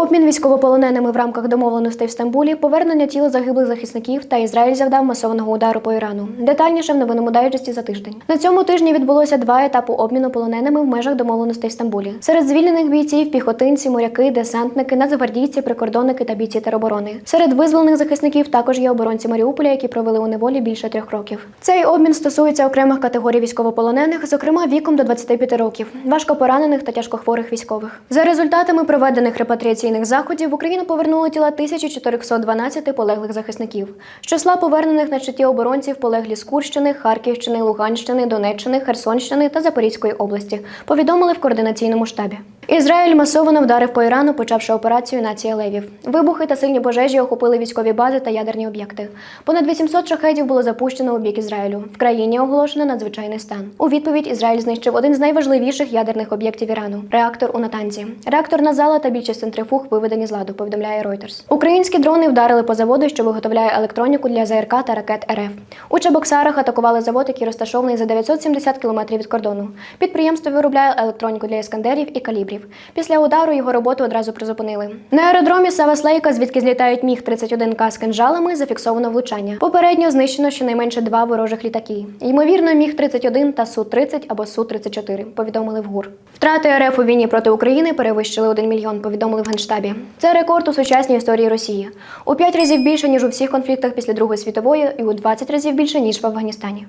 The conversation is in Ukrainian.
Обмін військовополоненими в рамках домовленостей в Стамбулі, повернення тіл загиблих захисників та Ізраїль завдав масованого удару по Ірану. Детальніше в новинному дайджесті за тиждень. На цьому тижні відбулося два етапи обміну полоненими в межах домовленостей в Стамбулі. Серед звільнених бійців піхотинці, моряки, десантники, нацгвардійці, прикордонники та бійці тероборони. Серед визволених захисників також є оборонці Маріуполя, які провели у неволі більше трьох років. Цей обмін стосується окремих категорій військовополонених, зокрема віком до 25 років, важкопоранених та тяжкохворих військових. За результатами проведених репатріаційних заходів в Україну повернули тіла 1412 полеглих захисників. З числа повернених на читі оборонців полеглі з Курщини, Харківщини, Луганщини, Донеччини, Херсонщини та Запорізької області. Повідомили в координаційному штабі. Ізраїль масово вдарив по Ірану, почавши операцію Нація Левів. Вибухи та сильні пожежі охопили військові бази та ядерні об'єкти. Понад 800 шахедів було запущено у бік Ізраїлю. В країні оголошено надзвичайний стан. У відповідь Ізраїль знищив один з найважливіших ядерних об'єктів Ірану реактор у Натанзі. Реакторна зала та більшість центрифуг виведені з ладу. Повідомляє Reuters. Українські дрони вдарили по заводу, що виготовляє електроніку для ЗРК та ракет РФ. У Чебоксарах атакували завод, який розташований за 970 кілометрів від кордону. Підприємство виробляє електроніку для іскандерів і калібрів. Після удару його роботу одразу призупинили. На аеродромі Саваслейка, звідки злітають міг 31 к з кинжалами, зафіксовано влучання. Попередньо знищено щонайменше два ворожих літаки. Ймовірно, міг 31 та су 30 або су 34 Повідомили в ГУР. Втрати РФ у війні проти України перевищили 1 мільйон. Повідомили в генштабі. Це рекорд у сучасній історії Росії. У 5 разів більше ніж у всіх конфліктах після Другої світової, і у 20 разів більше ніж в Афганістані.